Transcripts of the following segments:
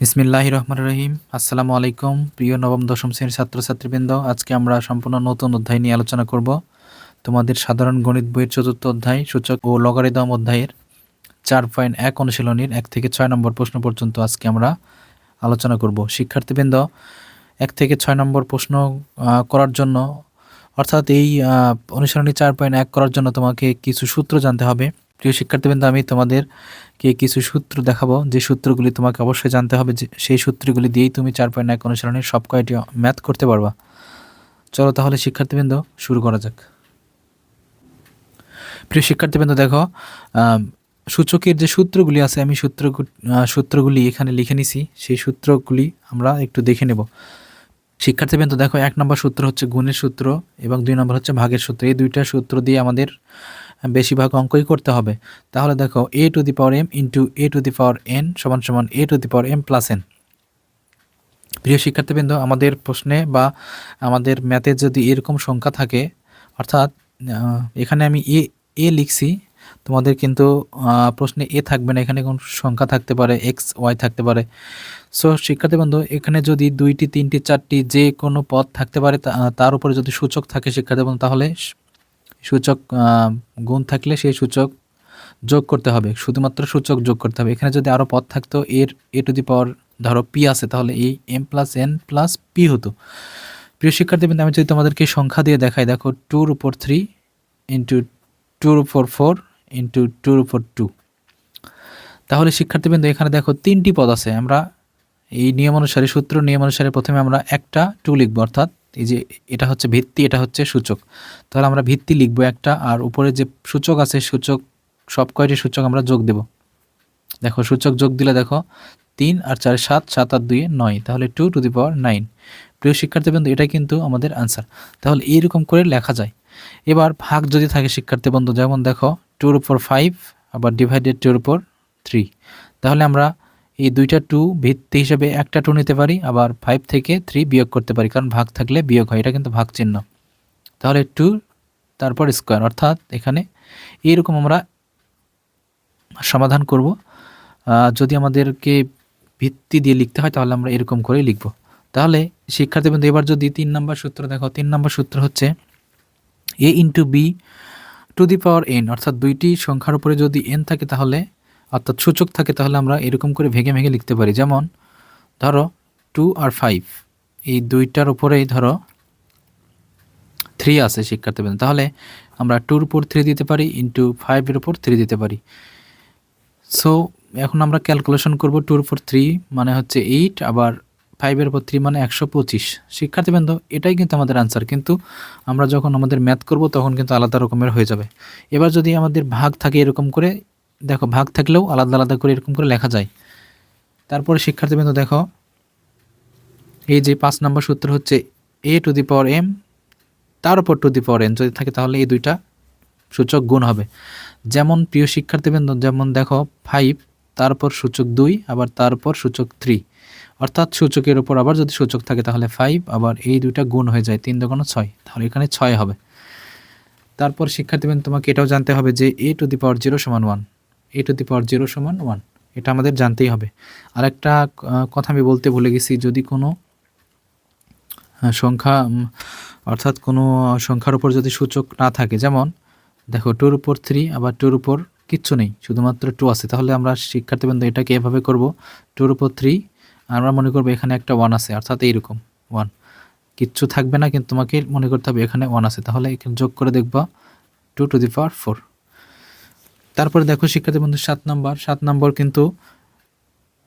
বিসমিল্লাহ রহমান রহিম। আসসালামু আলাইকুম, প্রিয় নবম, দশম শ্রেণির ছাত্রছাত্রীবৃন্দ। আজকে আমরা সম্পূর্ণ নতুন অধ্যায় নিয়ে আলোচনা করব। তোমাদের সাধারণ গণিত বইয়ের চতুর্থ অধ্যায়, সূচক ও লগারিদম অধ্যায়ের চার পয়েন্ট এক অনুশীলনীর এক থেকে ছয় নম্বর প্রশ্ন পর্যন্ত আজকে আমরা আলোচনা করব। শিক্ষার্থীবৃন্দ, এক থেকে ছয় নম্বর প্রশ্ন করার জন্য, অর্থাৎ এই অনুশীলনী চার পয়েন্ট এক করার জন্য তোমাকে কিছু সূত্র জানতে হবে। প্রিয় শিক্ষার্থীবৃন্দ, আমি তোমাদেরকে কিছু সূত্র দেখাবো। যে সূত্রগুলি তোমাকে অবশ্যই জানতে হবে, যে সেই সূত্রগুলি দিয়েই তুমি চার পয়েন্ট এক অনুশীলনের সব কয়টি ম্যাথ করতে পারবা। চলো তাহলে শিক্ষার্থীবৃন্দ, শুরু করা যাক। প্রিয় শিক্ষার্থীবৃন্দ, দেখো সূচকের যে সূত্রগুলি আছে, আমি সূত্র সূত্রগুলি এখানে লিখে নিছি। সেই সূত্রগুলি আমরা একটু দেখে নেব। শিক্ষার্থীবৃন্দ, দেখো, এক নম্বর সূত্র হচ্ছে গুণের সূত্র এবং দুই নম্বর হচ্ছে ভাগের সূত্র। এই দুইটা সূত্র দিয়ে আমাদের বেশিরভাগ অঙ্কই করতে হবে। তাহলে দেখো A to the power M into A to the power N সমান সমান A to the power M plus N প্রিয় শিক্ষার্থীবৃন্দ, আমাদের প্রশ্নে বা আমাদের ম্যাথে যদি এরকম সংখ্যা থাকে, অর্থাৎ এখানে আমি এ এ লিখছি, তোমাদের কিন্তু প্রশ্নে এ থাকবে না, এখানে কোন সংখ্যা থাকতে পারে এক্স ওয়াই থাকতে পারে। সো শিক্ষার্থী বন্ধু এখানে যদি দুইটি, তিনটি, চারটি যে কোনো পদ থাকতে পারে তার উপরে যদি সূচক থাকে শিক্ষার্থী বন্ধু তাহলে সূচক গুণ থাকলে সেই সূচক যোগ করতে হবে। শুধুমাত্র সূচক যোগ করতে হবে। এখানে যদি আরও পদ থাকতো, এর, এ টু দি পাওয়ার ধরো পি আছে, তাহলে এই M plus N plus P হতো। প্রিয় শিক্ষার্থীবৃন্দ, আমি যদি তোমাদেরকে সংখ্যা দিয়ে দেখাই, দেখো টুর উপর থ্রি ইন্টু টুর উপর ফোর ইন্টু টুর উপর টু। তাহলে শিক্ষার্থীবৃন্দ, এখানে দেখো তিনটি পদ আছে। আমরা এই নিয়ম অনুসারে, সূত্র নিয়ম অনুসারে প্রথমে আমরা একটা টু লিখব, অর্থাৎ এই যে এটা হচ্ছে ভিত্তি, এটা হচ্ছে সূচক। তাহলে আমরা ভিত্তি লিখব একটা, আর উপরে যে সূচক আছে, সূচক, সব কয়টি সূচক আমরা যোগ দেব? দেখো, সূচক যোগ দিলে দেখো, তিন আর চারে সাত সাত আর দুয়ে নয়, তাহলে two to the power nine প্রিয় শিক্ষার্থীবৃন্দ এটা কিন্তু আমাদের আনসার তাহলে এইরকম করে লেখা যায়। এবার ভাগ যদি থাকে শিক্ষার্থী বন্ধু যেমন দেখো টুর উপর ফাইভ আবার ডিভাইডেড টুর উপর থ্রি তাহলে আমরা এই দুইটা টু ভিত্তি হিসেবে একটা টু নিতে পারি, আবার ফাইভ থেকে থ্রি বিয়োগ করতে পারি, কারণ ভাগ থাকলে বিয়োগ হয়, এটা কিন্তু ভাগ চিহ্ন তাহলে টু তারপর স্কোয়ার অর্থাৎ এখানে এইরকম আমরা সমাধান করব। যদি আমাদেরকে ভিত্তি দিয়ে লিখতে হয়, তাহলে আমরা এরকম করেই লিখব। তাহলে শিক্ষার্থী শিক্ষার্থীবৃন্দ এবার যদি তিন নম্বর সূত্র দেখো, তিন নম্বর সূত্র হচ্ছে A into B to the power N অর্থাৎ দুইটি সংখ্যার উপরে যদি এন থাকে, তাহলে অর্থাৎ সূচক থাকে, তাহলে আমরা এরকম করে ভেঙে ভেঙে লিখতে পারি। যেমন, ধরো টু আর ফাইভ এই দুইটার উপরেই ধরো থ্রি আছে শিক্ষার্থীবৃন্দ তাহলে আমরা টুর উপর থ্রি দিতে পারি ইন্টু ফাইভের উপর থ্রি দিতে পারি। সো এখন আমরা ক্যালকুলেশন করব টুর উপর থ্রি মানে হচ্ছে এইট আবার ফাইভের উপর থ্রি মানে একশো পঁচিশ। শিক্ষার্থীবৃন্দ এটাই কিন্তু আমাদের আনসার কিন্তু আমরা যখন আমাদের ম্যাথ করব, তখন কিন্তু আলাদা রকমের হয়ে যাবে। এবার যদি আমাদের ভাগ থাকে এরকম করে দেখো, ভাগ থাকলেও আলাদা আলাদা করে এরকম করে লেখা যায়। তারপরে শিক্ষার্থীবৃন্দ, দেখো, এই যে পাঁচ নম্বর সূত্র হচ্ছে এ টু দি পাওয়ার এম তার উপর টু দি পাওয়ার এন যদি থাকে তাহলে এই দুইটা সূচক গুণ হবে। যেমন প্রিয় শিক্ষার্থীবৃন্দ, যেমন দেখো ফাইভ তারপর সূচক দুই, আবার তারপর সূচক থ্রি অর্থাৎ সূচকের উপর আবার যদি সূচক থাকে তাহলে ফাইভ আবার এই দুইটা গুণ হয়ে যায় তিন দোকানো ছয়। তাহলে এখানে ছয় হবে। তারপর শিক্ষার্থীবৃন্দ, তোমাকে এটাও জানতে হবে যে A to the power zero সমান one A to the power zero সমান ওয়ান এটা আমাদের জানতেই হবে। আরেকটা আহ, কথা আমি বলতে ভুলে গেছি যদি কোনো সংখ্যা অর্থাৎ কোনো সংখ্যার উপর যদি সূচক না থাকে যেমন দেখো টুর উপর থ্রি আবার টুর উপর কিচ্ছু নেই শুধুমাত্র টু আছে। তাহলে আমরা শিক্ষার্থীবৃন্দ এটাকে এভাবে করব টুর উপর থ্রি আমরা মনে করব এখানে একটা ওয়ান আছে অর্থাৎ এইরকম ওয়ান কিচ্ছু থাকবে না কিন্তু তোমাকে মনে করতে হবে এখানে ওয়ান আছে। তাহলে এখানে যোগ করে দেখবা two to the power four তারপরে দেখো শিক্ষার্থী বন্ধু, সাত নম্বর। সাত নম্বর কিন্তু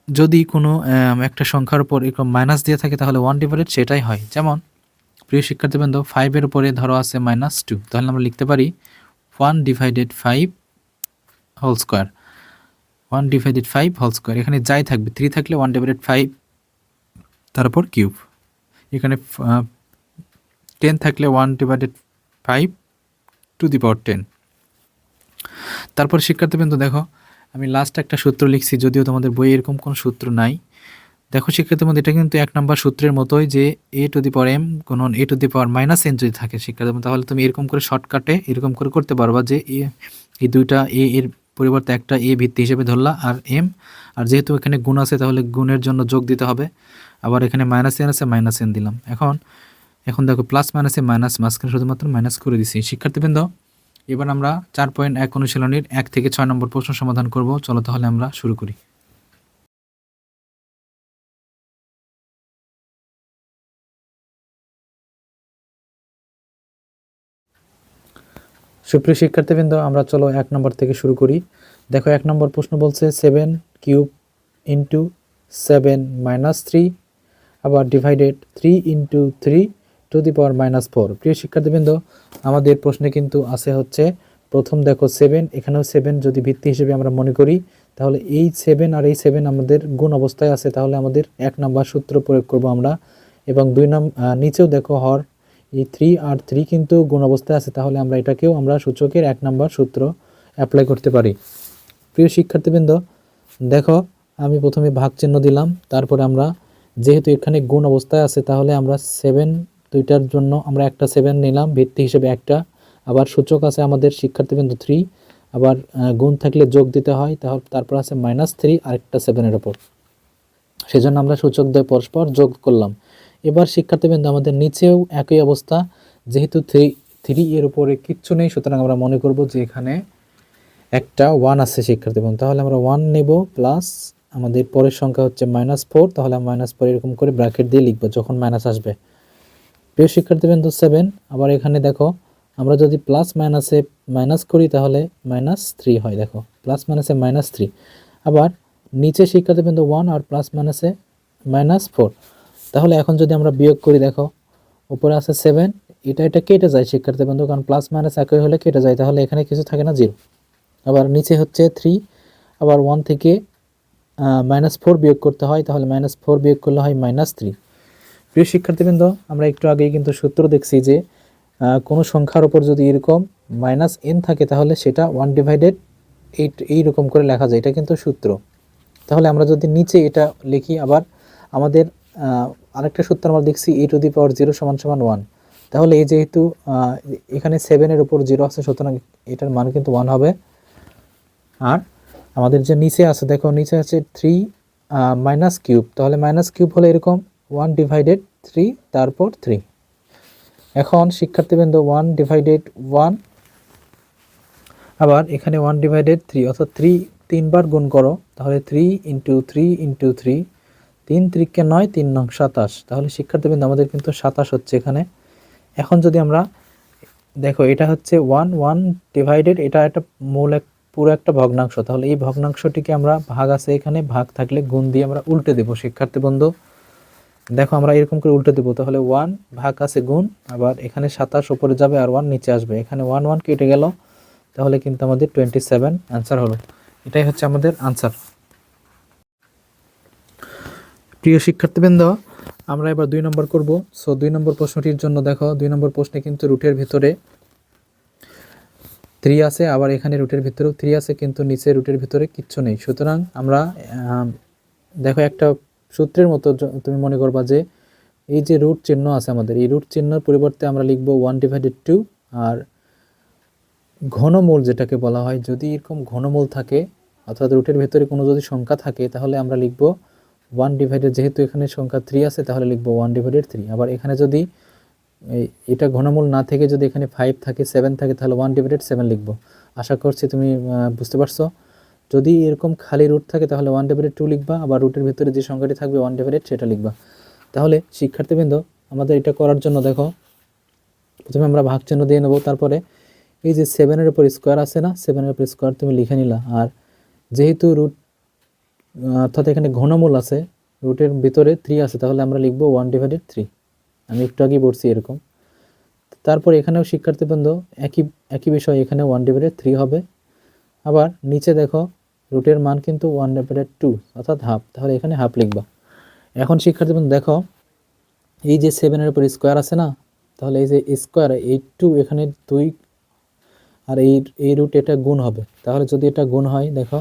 যদি কোনো একটা সংখ্যার উপর এরকম মাইনাস দিয়ে থাকে, তাহলে ওয়ান ডিভাইডেড সেটাই হয়। যেমন, প্রিয় শিক্ষার্থীবৃন্দ ফাইভের উপরে ধরো আছে মাইনাস টু তাহলে আমরা লিখতে পারি one divided five whole square one divided five whole square এখানে যাই থাকবে থ্রি থাকলে ওয়ান ডিভাইডেড ফাইভ তারপর কিউব এখানে টেন থাকলে one divided five to the power ten তারপর শিক্ষার্থীবৃন্দ, দেখো, আমি লাস্ট একটা সূত্র লিখছি, যদিও তোমাদের বইয়ে এরকম কোনো সূত্র নাই। দেখো শিক্ষার্থীর মধ্যে এটা কিন্তু এক নম্বর সূত্রের মতোই যে এ টু দি পাওয়ার এম কোনো A to the power minus N যদি থাকে শিক্ষার্থী তাহলে তুমি এরকম করে শর্টকাটে এরকম করে করতে পারবা যে এ- এই দুইটা এ এর পরিবর্তে একটা এ ভিত্তি হিসেবে ধরলা, আর এম আর যেহেতু এখানে গুণ আছে, তাহলে গুণের জন্য যোগ দিতে হবে। আবার এখানে মাইনাস এন আছে মাইনাস এন দিলাম। এখন এখন দেখো প্লাস মাইনাসে মাইনাস মাঝখানে শুধুমাত্র মাইনাস করে দিছি। শিক্ষার্থীবৃন্দ এবার আমরা চার পয়েন্ট এক অনুশীলনীর এক থেকে ছয় নম্বর প্রশ্ন সমাধান করব। চলো তাহলে আমরা শুরু করি। সুপ্রিয় শিক্ষার্থীবৃন্দ, আমরা চলো এক নম্বর থেকে শুরু করি। দেখো, এক নম্বর প্রশ্ন বলছে seven cube into seven minus three আবার divided three into three to the power minus four প্রিয় শিক্ষার্থীবৃন্দ, আমাদের প্রশ্নে কিন্তু আছে হচ্ছে, প্রথম দেখো সেভেন এখানেও সেভেন যদি ভিত্তি হিসেবে আমরা মনে করি, তাহলে এই সেভেন আর এই সেভেন আমাদের গুণ অবস্থায় আছে, তাহলে আমাদের এক নাম্বার সূত্র প্রয়োগ করব আমরা। এবং দুই নাম নিচেও দেখো হর, এই থ্রি আর থ্রি কিন্তু গুণ অবস্থায় আছে, তাহলে আমরা এটাকেও আমরা সূচকের এক নাম্বার সূত্র অ্যাপ্লাই করতে পারি। প্রিয় শিক্ষার্থীবৃন্দ, দেখো, আমি প্রথমে ভাগ চিহ্ন দিলাম, তারপরে আমরা যেহেতু এখানে গুণ অবস্থায় আছে, তাহলে আমরা সেভেন দুইটার জন্য আমরা একটা সেভেন নিলাম, ভিত্তি হিসেবে একটা। আবার সূচক আছে আমাদের শিক্ষার্থীবৃন্দ থ্রি আবার গুণ থাকলে যোগ দিতে হয়, তাহলে তারপর আছে মাইনাস থ্রি আরেকটা সেভেনের ওপর সেজন্য আমরা সূচক দ্বয় পরস্পর যোগ করলাম। এবার শিক্ষার্থীবৃন্দ, আমাদের নিচেও একই অবস্থা, যেহেতু থ্রি থ্রি এর উপরে কিচ্ছু নেই, সুতরাং আমরা মনে করব যে এখানে একটা ওয়ান আছে শিক্ষার্থীবৃন্দ। তাহলে আমরা ওয়ান নেব প্লাস আমাদের পরের সংখ্যা হচ্ছে মাইনাস ফোর তাহলে মাইনাস ফোর এরকম করে ব্র্যাকেট দিয়ে লিখব, যখন মাইনাস আসবে। প্রিয় শিক্ষার্থীবৃন্দ সেভেন আবার এখানে দেখো, আমরা যদি প্লাস মাইনাসে মাইনাস করি তাহলে মাইনাস থ্রি হয়, দেখো প্লাস মাইনাসে মাইনাস থ্রি আবার নিচে শিক্ষার্থীবৃন্দ ওয়ান আর প্লাস মাইনাসে মাইনাস ফোর তাহলে এখন যদি আমরা বিয়োগ করি, দেখো, উপরে আছে সেভেন এটা এটা কেটে যায় শিক্ষার্থীবৃন্দ, কারণ প্লাস মাইনাস একই হলে কেটে যায়, তাহলে এখানে কিছু থাকে না জিরো আবার নিচে হচ্ছে থ্রি আবার ওয়ান থেকে মাইনাস ফোর বিয়োগ করতে হয়, তাহলে মাইনাস ফোর বিয়োগ করলে হয় মাইনাস থ্রি প্রিয় শিক্ষার্থীবৃন্দ, আমরা একটু আগেই কিন্তু সূত্র দেখছি যে কোনো সংখ্যার উপর যদি এরকম মাইনাস এন থাকে তাহলে সেটা ওয়ান ডিভাইডেড এইট এইরকম করে লেখা যায়। এটা কিন্তু সূত্র। তাহলে আমরা যদি নিচে এটা লিখি আবার, আমাদের আরেকটা সূত্র আমরা দেখছি এ টু দি পাওয়ার জিরো সমান সমান ওয়ান তাহলে এই যেহেতু এখানে সেভেনের উপর জিরো আছে, সুতরাং এটার মান কিন্তু ওয়ান হবে। আর আমাদের যে নিচে আছে, দেখো নিচে আছে থ্রি মাইনাস কিউব তাহলে মাইনাস কিউব হলে এরকম ওয়ান ডিভাইডেড থ্রি তারপর থ্রি এখন শিক্ষার্থীবৃন্দ ওয়ান ডিভাইডেড ওয়ান আবার এখানে ওয়ান ডিভাইডেড থ্রি অর্থাৎ থ্রি তিনবার গুণ করো, তাহলে three into three into three তিন ত্রিকে নয়, তিন নং সাতাশ। তাহলে শিক্ষার্থীবৃন্দ, আমাদের কিন্তু সাতাশ হচ্ছে এখানে। এখন যদি আমরা দেখো, এটা হচ্ছে ওয়ান ওয়ান ডিভাইডেড এটা একটা মূল এক, পুরো একটা ভগ্নাংশ। তাহলে এই ভগ্নাংশটিকে আমরা ভাগ আছে এখানে, ভাগ থাকলে গুণ দিয়ে আমরা উল্টে দেবো শিক্ষার্থী বন্ধু দেখো, আমরা এরকম করে উল্টে দেবো। তাহলে ওয়ান ভাগ আছে গুণ, আবার এখানে সাতাশ উপরে যাবে আর ওয়ান নিচে আসবে। এখানে ওয়ান ওয়ান কেটে গেল, তাহলে কিন্তু আমাদের টোয়েন্টি সেভেন অ্যান্সার হলো। এটাই হচ্ছে আমাদের আনসার প্রিয় শিক্ষার্থীবৃন্দ, আমরা এবার দুই নম্বর করব। সো দুই নম্বর প্রশ্নটির জন্য দেখো, দুই নম্বর প্রশ্নে কিন্তু রুটের ভিতরে থ্রি আছে, আবার এখানে রুটের ভিতরেও থ্রি আছে, কিন্তু নিচে রুটের ভিতরে কিচ্ছু নেই। সুতরাং আমরা দেখো একটা সূত্রের মতো তুমি মনে করবা যে এই যে রুট চিহ্ন আছে আমাদের, এই রুট চিহ্নের পরিবর্তে আমরা লিখব ওয়ান ডিভাইডেড টু আর ঘনমূল যেটাকে বলা হয়, যদি এরকম ঘনমূল থাকে অর্থাৎ রুটের ভেতরে কোনো যদি সংখ্যা থাকে, তাহলে আমরা লিখব ওয়ান ডিভাইডেড যেহেতু এখানে সংখ্যা থ্রি আছে, তাহলে লিখব ওয়ান ডিভাইডেড থ্রি আবার এখানে যদি এটা ঘনমূল না থেকে যদি এখানে ফাইভ থাকে সেভেন থাকে, তাহলে ওয়ান ডিভাইডেড সেভেন লিখব। আশা করছি তুমি বুঝতে পারছ? যদি এরকম খালি রুট থাকে, তাহলে ওয়ান ডিভাইডেড টু লিখবা, আবার রুটের ভিতরে যে সংখ্যাটি থাকবে ওয়ান ডিভাইডেড সেটা লিখবা। তাহলে শিক্ষার্থীবৃন্দ, আমাদের এটা করার জন্য দেখো, প্রথমে আমরা ভাগ চিহ্ন দিয়ে নেব, তারপরে এই যে সেভেনের উপর স্কোয়ার আছে না সেভেনের উপর স্কোয়ার তুমি লিখে নিলা। আর যেহেতু রুট অর্থাৎ এখানে ঘনমূল আছে রুটের ভিতরে থ্রি আছে, তাহলে আমরা লিখব ওয়ান ডিভাইডেড থ্রি আমি একটু আগেই পড়ছি এরকম। তারপর এখানেও শিক্ষার্থীবৃন্দ, একই একই বিষয় এখানে ওয়ান ডিভাইডেড থ্রি হবে। আবার নিচে দেখো রুটের মান কিন্তু ওয়ান ডিভাইডেড টু অর্থাৎ হাফ তাহলে এখানে হাফ লিখবা। এখন শিক্ষার্থীবৃন্দ দেখো, এই যে সেভেনের উপর স্কোয়ার আছে না, তাহলে এই যে স্কোয়ার এই টু এখানে দুই, আর এই এই রুট এটা গুণ হবে। তাহলে যদি এটা গুণ হয়, দেখো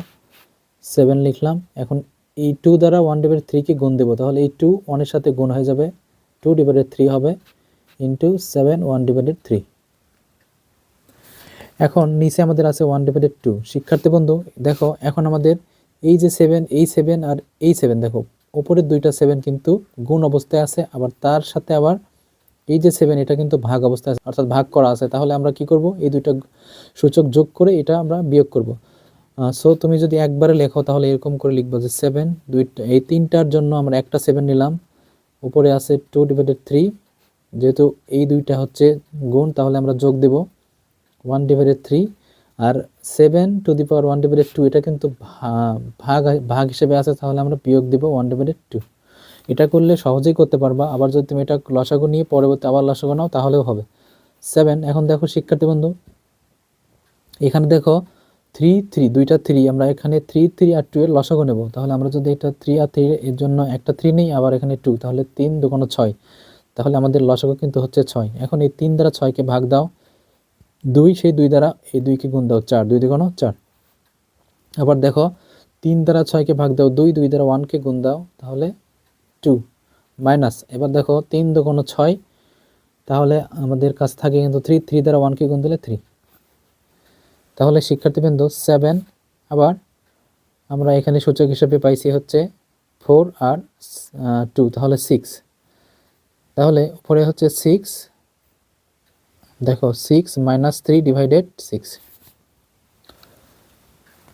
সেভেন লিখলাম, এখন এই টু দ্বারা ওয়ান ডিভাইডেড থ্রিকে গুণ দেবো। তাহলে এই টু ওয়ানের সাথে গুণ হয়ে যাবে টু ডিভাইডেড থ্রি হবে into seven one divided three এখন নিচে আমাদের আছে ওয়ান ডিভাইডেড টু শিক্ষার্থী বন্ধু, দেখো, এখন আমাদের এই যে সেভেন এই সেভেন আর এই সেভেন দেখো ওপরের দুইটা সেভেন কিন্তু গুণ অবস্থায় আছে, আবার তার সাথে আবার এই যে সেভেন এটা কিন্তু ভাগ অবস্থায় আছে, অর্থাৎ ভাগ করা আছে। তাহলে আমরা কি করব? এই দুইটা সূচক যোগ করে এটা আমরা বিয়োগ করব। সো তুমি যদি একবারে লেখো, তাহলে এরকম করে লিখব যে সেভেন দুইটা এই তিনটার জন্য আমরা একটা সেভেন নিলাম। উপরে আছে টু ডিভাইডেড থ্রি যেহেতু এই দুইটা হচ্ছে গুণ, তাহলে আমরা যোগ দেব। One divided three R seven to the power one divided two এটা কিন্তু ভাগ ভাগ হিসেবে আছে, তাহলে আমরা বিয়োগ দেব ওয়ান ডিভাইডেড টু এটা করলে সহজেই করতে পারবা। আবার যদি তুমি এটা লসাগু নিয়ে পরবর্তী আবার লসাগু নাও, তাহলেও হবে। সেভেন এখন দেখো শিক্ষার্থী বন্ধু। এখানে দেখো থ্রি থ্রি দুইটা থ্রি আমরা এখানে থ্রি থ্রি আর টু এর লসাগু নেব। তাহলে আমরা যদি এটা থ্রি আর থ্রি এর জন্য একটা থ্রি নেই, আবার এখানে টু তাহলে তিন দুগুণ ছয়। তাহলে আমাদের লসাগু কিন্তু হচ্ছে ছয়। এখন এই তিন দ্বারা ছয়কে ভাগ দাও। দুই সেই দুই দ্বারা, এই দুইকে গুণ দাও চার, দুই দুগুণ চার। আবার দেখো, তিন দ্বারা ছয়কে ভাগ দাও দুই দুই দ্বারা ওয়ানকে গুণ দাও, তাহলে টু মাইনাস এবার দেখো, তিন দুগুণ ছয়, তাহলে আমাদের কাছে থাকে কিন্তু থ্রি থ্রি দ্বারা ওয়ানকে গুণ দিলে থ্রি তাহলে শিক্ষার্থী শিক্ষার্থীবৃন্দ সেভেন আবার আমরা এখানে সূচক হিসেবে পাইছি হচ্ছে ফোর আর টু তাহলে সিক্স তাহলে উপরে হচ্ছে সিক্স দেখো six minus three divided six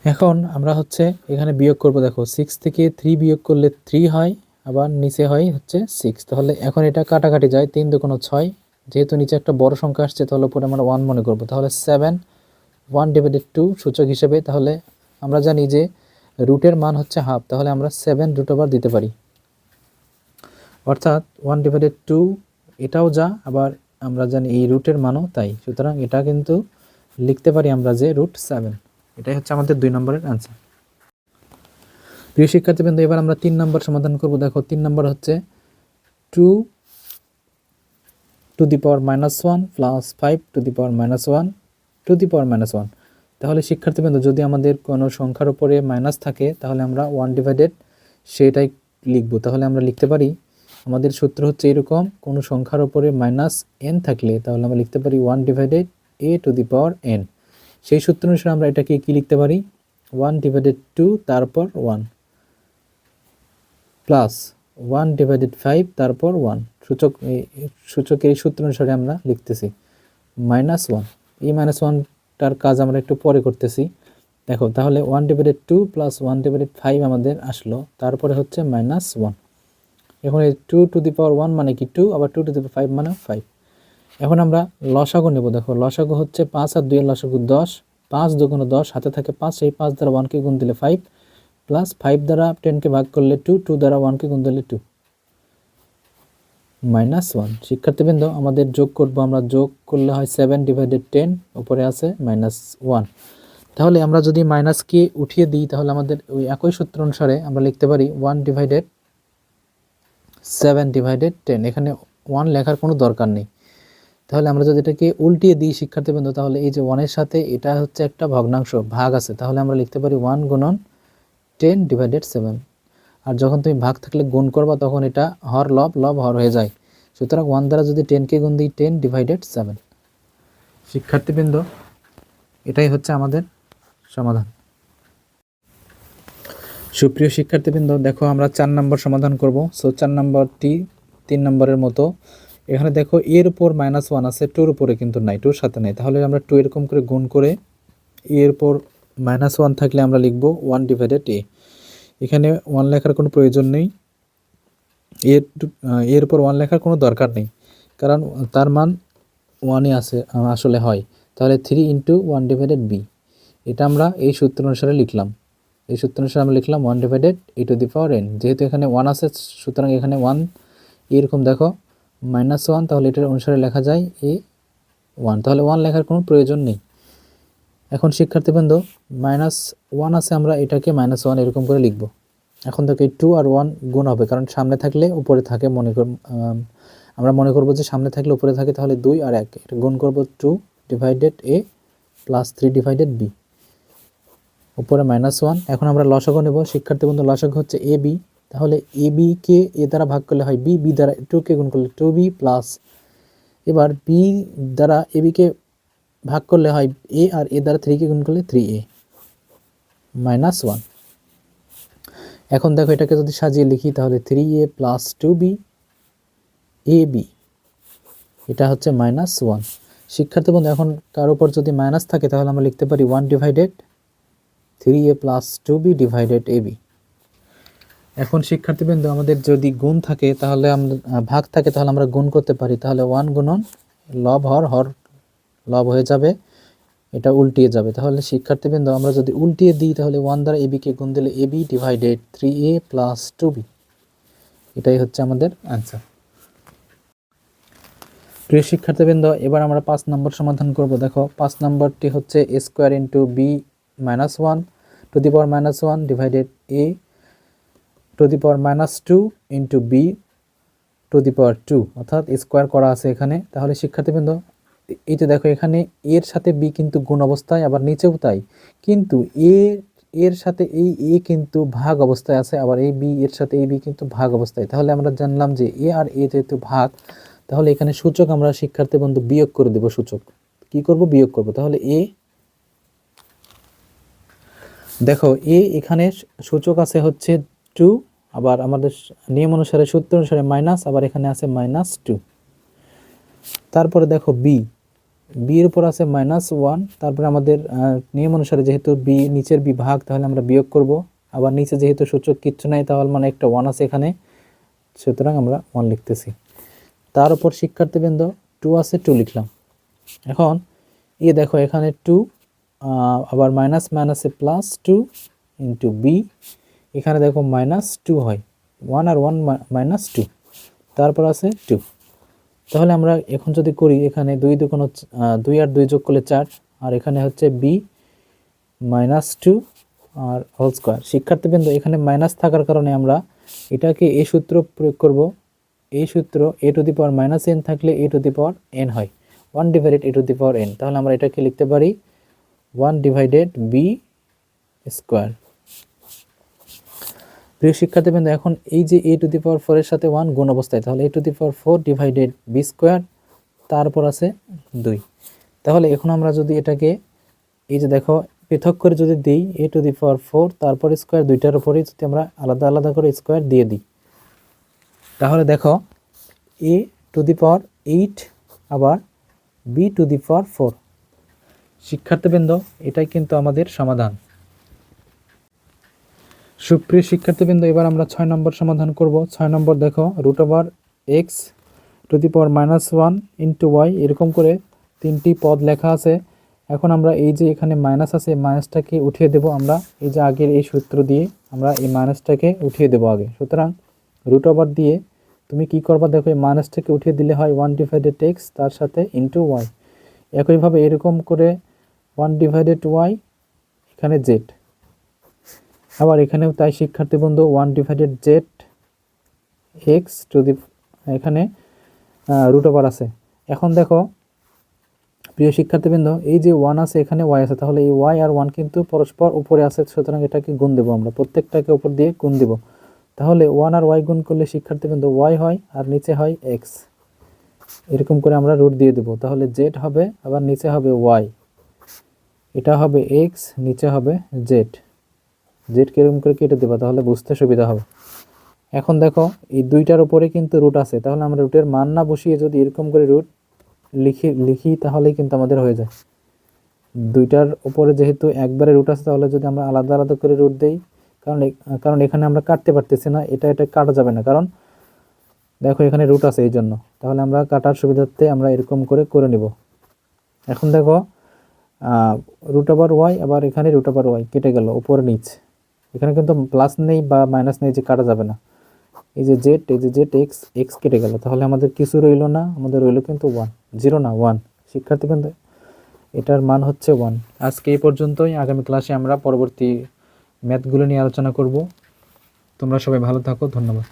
এখন আমরা হচ্ছে এখানে বিয়োগ করব, দেখো সিক্স থেকে থ্রি বিয়োগ করলে থ্রি হয়, আবার নিচে হয় হচ্ছে সিক্স তাহলে এখন এটা কাটাকাটি যায়, তিন দুগুণ ছয়। যেহেতু নিচে একটা বড় সংখ্যা আসছে, তাহলে উপরে আমরা ওয়ান মনে করব। তাহলে সেভেন ওয়ান ডিভাইডেড টু সূচক হিসেবে তাহলে আমরা জানি যে রুটের মান হচ্ছে হাফ তাহলে আমরা সেভেন রুট ওভার দিতে পারি। অর্থাৎ ওয়ান ডিভাইডেড টু এটাও যা, আবার আমরা জানি এই রুটের মানও তাই। সুতরাং এটা কিন্তু লিখতে পারি আমরা যে রুট সেভেন এটাই হচ্ছে আমাদের দুই নম্বরের অ্যান্সার প্রিয় শিক্ষার্থীবৃন্দ, এবার আমরা তিন নম্বর সমাধান করব। দেখো, তিন নম্বর হচ্ছে two to the power minus one plus five to the power minus one to the power minus one তাহলে শিক্ষার্থী শিক্ষার্থীবৃন্দ, যদি আমাদের কোনো সংখ্যার উপরে মাইনাস থাকে, তাহলে আমরা ওয়ান ডিভাইডেড সেটাই লিখব। তাহলে আমরা লিখতে পারি আমাদের সূত্র হচ্ছে এরকম, কোনো সংখ্যার উপরে মাইনাস এন থাকলে তাহলে আমরা লিখতে পারি one divided A to the power N সেই সূত্র অনুসারে আমরা এটাকে কী লিখতে পারি? ওয়ান ডিভাইডেড টু তারপর one plus one divided five তারপর ওয়ান সূচক সূচকের এই সূত্র অনুসারে আমরা লিখতেছি মাইনাস ওয়ান এই মাইনাস ওয়ানটার কাজ আমরা একটু পরে করতেছি। দেখো, তাহলে one divided two plus one divided five আমাদের আসলো, তারপরে হচ্ছে মাইনাস ওয়ান এখন এই two to the power one মানে কি টু আবার two to the power five মানে ফাইভ এখন আমরা লসাগু নেব, দেখো লসাগু হচ্ছে পাঁচ আর দুইয়ের লসাগু দশ। পাঁচ দুগুণ দশ, হাতে থাকে পাঁচ সেই পাঁচ দ্বারা ওয়ানকে গুণ দিলে ফাইভ প্লাস ফাইভ দ্বারা টেনকে ভাগ করলে টু টু দ্বারা ওয়ানকে গুণ দিলে টু মাইনাস ওয়ান শিক্ষার্থীবৃন্দ, আমাদের যোগ করব, আমরা যোগ করলে হয় সেভেন ডিভাইডেড টেন উপরে আছে মাইনাস ওয়ান তাহলে আমরা যদি মাইনাসকে উঠিয়ে দিই, তাহলে আমাদের ওই একই সূত্র অনুসারে আমরা লিখতে পারি one divided seven divided ten এখানে ওয়ান লেখার কোনো দরকার নেই। তাহলে আমরা যদি এটাকে উল্টিয়ে দিই শিক্ষার্থীবৃন্দ তাহলে এই যে ওয়ানের সাথে এটা হচ্ছে একটা ভগ্নাংশ, ভাগ আছে। তাহলে আমরা লিখতে পারি ওয়ান গুণন টেন ডিভাইডেড সেভেন আর যখন তুমি ভাগ থাকলে গুণ করবা, তখন এটা হর লব লব হর হয়ে যায়। সুতরাং ওয়ান দ্বারা যদি টেনকে গুণ দিই টেন ডিভাইডেড সেভেন শিক্ষার্থীবৃন্দ এটাই হচ্ছে আমাদের সমাধান। সুপ্রিয় শিক্ষার্থীবৃন্দ, দেখো আমরা চার নম্বর সমাধান করব। সো চার নম্বরটি তিন নম্বরের মতো। এখানে দেখো এর উপর মাইনাস ওয়ান আছে টুর উপরে কিন্তু নাই টুর সাথে নাই। তাহলে আমরা টু এরকম করে গুণ করে এর উপর মাইনাস ওয়ান থাকলে আমরা লিখব ওয়ান ডিভাইডেড এ এখানে ওয়ান লেখার কোনো প্রয়োজন নেই। এর এর উপর ওয়ান লেখার কোনো দরকার নেই। কারণ তার মান ওয়ানই আছে আসলে হয়। তাহলে three into one divided B এটা আমরা এই সূত্র অনুসারে লিখলাম। এই সূত্র অনুসারে আমরা লিখলাম one divided A to the power N যেহেতু এখানে ওয়ান আছে, সুতরাং এখানে ওয়ান এরকম দেখো মাইনাস ওয়ান তাহলে এটার অনুসারে লেখা যায় এ ওয়ান তাহলে ওয়ান লেখার কোনো প্রয়োজন নেই। এখন শিক্ষার্থীবৃন্দ মাইনাস ওয়ান আছে, আমরা এটাকে মাইনাস ওয়ান এরকম করে লিখব। এখন থেকে টু আর ওয়ান গুণ হবে, কারণ সামনে থাকলে উপরে থাকে, মনে কর আমরা মনে করব যে সামনে থাকলে উপরে থাকে, তাহলে দুই আর এক। এটা গুণ করব two divided A plus three divided B উপরে মাইনাস ওয়ান এখন আমরা লসাগু নেব। শিক্ষার্থী বন্ধু, লসাগু হচ্ছে এ বি তাহলে এ বি কে এ দ্বারা ভাগ করলে হয় বি বি দ্বারা টু কে গুণ করলে টু বি প্লাস এবার বি দ্বারা এ বিকে ভাগ করলে হয় এ আর এ দ্বারা থ্রিকে গুণ করলে থ্রি এ মাইনাস ওয়ান এখন দেখো এটাকে যদি সাজিয়ে লিখি, তাহলে three A plus two B A B এটা হচ্ছে মাইনাস ওয়ান শিক্ষার্থী বন্ধু, এখন কার উপর যদি মাইনাস থাকে, তাহলে আমরা লিখতে পারি one divided three A plus two B divided A B. এখন শিক্ষার্থীবৃন্দ, আমাদের যদি গুণ থাকে, তাহলে আমরা ভাগ থাকে, তাহলে আমরা গুণ করতে পারি। তাহলে ওয়ান গুণন লব হর হর লব হয়ে যাবে, এটা উল্টিয়ে যাবে। তাহলে শিক্ষার্থীবৃন্দ, আমরা যদি উল্টিয়ে দিই, তাহলে ওয়ান দ্বারা এবিকে গুণ দিলে AB divided three A plus two B. এটাই হচ্ছে আমাদের অ্যান্সার। প্রিয় শিক্ষার্থীবৃন্দ, এবার আমরা পাঁচ নম্বর সমাধান করব। দেখো, পাঁচ নম্বরটি হচ্ছে A square into B minus one to the power minus one divided A to the power minus two into B to the power two অর্থাৎ স্কোয়ার করা আছে এখানে। তাহলে শিক্ষার্থীবৃন্দ, এই যে দেখো এখানে এর সাথে বি কিন্তু গুণ অবস্থায়, আবার নিচেও তাই। কিন্তু এ এর সাথে এই এ কিন্তু ভাগ অবস্থায় আছে, আবার এই বি এর সাথে এই বি কিন্তু ভাগ অবস্থায়। তাহলে আমরা জানলাম যে এ আর এ যেহেতু ভাগ, তাহলে এখানে সূচক আমরা শিক্ষার্থী বন্ধু বিয়োগ করে দেব সূচক। কি করব? বিয়োগ করব। তাহলে এ দেখো, এ এখানে সূচক আছে হচ্ছে টু আবার আমাদের নিয়ম অনুসারে, সূত্র অনুসারে মাইনাস আবার এখানে আছে মাইনাস টু তারপরে দেখো বি বি এর উপর আছে মাইনাস ওয়ান তারপরে আমাদের নিয়ম অনুসারে যেহেতু বি নিচের বিভাগ, তাহলে আমরা বিয়োগ করব। আবার নিচে যেহেতু সূচক কিচ্ছু নাই, তাহলে মানে একটা ওয়ান আছে এখানে। সুতরাং আমরা ওয়ান লিখতেছি। তার উপর শিক্ষার্থীবৃন্দ টু আছে টু লিখলাম। এখন, এ দেখো, এখানে টু আবার মাইনাস মাইনাসে প্লাস টু ইন্টু বি এখানে দেখো মাইনাস টু হয়। ওয়ান আর ওয়ান মাইনাস টু তারপর আছে টু তাহলে আমরা এখন যদি করি এখানে দুই আহ, দুই আর দুই যোগ করলে চার আর এখানে হচ্ছে বি মাইনাস টু আর হোল স্কোয়ার শিক্ষার্থীবৃন্দ এখানে মাইনাস থাকার কারণে আমরা এটাকে এই সূত্র প্রয়োগ করব। এই সূত্র A to the power minus N থাকলে A to the power N হয়। One divided A to the power N তাহলে আমরা এটাকে লিখতে পারি ওয়ান ডিভাইডেড বি স্কোয়ার। প্রিয় শিক্ষার্থীবৃন্দ এখন এই যে এ টু দি পাওয়ার ফোরের সাথে ওয়ান গুণ অবস্থায়, তাহলে A to the power four divided B square, তারপর আছে দুই। তাহলে এখন আমরা যদি এটাকে এই যে দেখো, পৃথক করে যদি দিই A to the power four, তারপর স্কোয়ার দুইটার উপরে যদি আমরা আলাদা আলাদা করে স্কোয়ার দিয়ে দিই। তাহলে দেখো, A to the power eight, আবার B to the power four. শিক্ষার্থীবৃন্দ, এটাই কিন্তু আমাদের সমাধান। সুপ্রিয় শিক্ষার্থীবৃন্দ, এবার আমরা ছয় নম্বর সমাধান করব। ছয় নম্বর দেখো root over X to the power minus one into Y এরকম করে তিনটি পদ লেখা আছে। এখন আমরা এই যে এখানে মাইনাস আছে মাইনাসটাকে উঠিয়ে দেব আমরা। এই যে আগের এই সূত্র দিয়ে আমরা এই মাইনাসটাকে উঠিয়ে দেব আগে। সুতরাং রুট ওভার দিয়ে তুমি কি করবা? দেখো, এই মাইনাসটাকে উঠিয়ে দিলে হয় ওয়ান ডিভাইডেড এক্স তার সাথে ইন্টু ওয়াই একইভাবে এরকম করে ওয়ান ডিভাইডেড ওয়াই এখানে জেড আবার এখানেও তাই শিক্ষার্থী বন্ধু one divided Z X to the এখানে রুট ওভার আছে। এখন দেখো, প্রিয় শিক্ষার্থীবৃন্দ এই যে ওয়ান আছে, এখানে ওয়াই আছে, তাহলে এই ওয়াই আর ওয়ান কিন্তু পরস্পর উপরে আছে, সুতরাং এটাকে গুণ দেবো আমরা। প্রত্যেকটাকে উপর দিয়ে গুণ দেব। তাহলে ওয়ান আর ওয়াই গুণ করলে শিক্ষার্থীবৃন্দ ওয়াই হয় আর নিচে হয় এক্স এরকম করে আমরা রুট দিয়ে দেবো। তাহলে জেড হবে, আবার নিচে হবে ওয়াই এটা হবে এক্স নিচে হবে জেড জেড কীরকম করে কেটে দেবা, তাহলে বুঝতে সুবিধা হবে। এখন দেখো, এই দুইটার উপরে কিন্তু রুট আছে, তাহলে আমরা রুটের মান না বসিয়ে যদি এরকম করে রুট লিখি লিখি, তাহলেই কিন্তু আমাদের হয়ে যায়। দুইটার উপরে যেহেতু একবারে রুট আছে, তাহলে যদি আমরা আলাদা আলাদা করে রুট দেই, কারণ কারণ এখানে আমরা কাটতে পারতেছি না, এটা এটা কাটা যাবে না, কারণ দেখো এখানে রুট আছে এই জন্য তাহলে আমরা কাটার সুবিধার্থে আমরা এরকম করে করে নিব। এখন দেখো রুট ওভার ওয়াই আবার এখানে রুট ওভার ওয়াই কেটে গেল, উপরে নিচ। এখানে কিন্তু প্লাস নেই বা মাইনাস নেই যে কাটা যাবে না। এই যে জেড এই যে জেড এক্স এক্স কেটে গেল। তাহলে আমাদের কিছু রইল না, আমাদের রইল কিন্তু ওয়ান জিরো না ওয়ান শিক্ষার্থী কিন্তু এটার মান হচ্ছে ওয়ান আজকে এই পর্যন্তই। আগামী ক্লাসে আমরা পরবর্তী ম্যাথগুলো নিয়ে আলোচনা করব। তোমরা সবাই ভালো থাকো, ধন্যবাদ।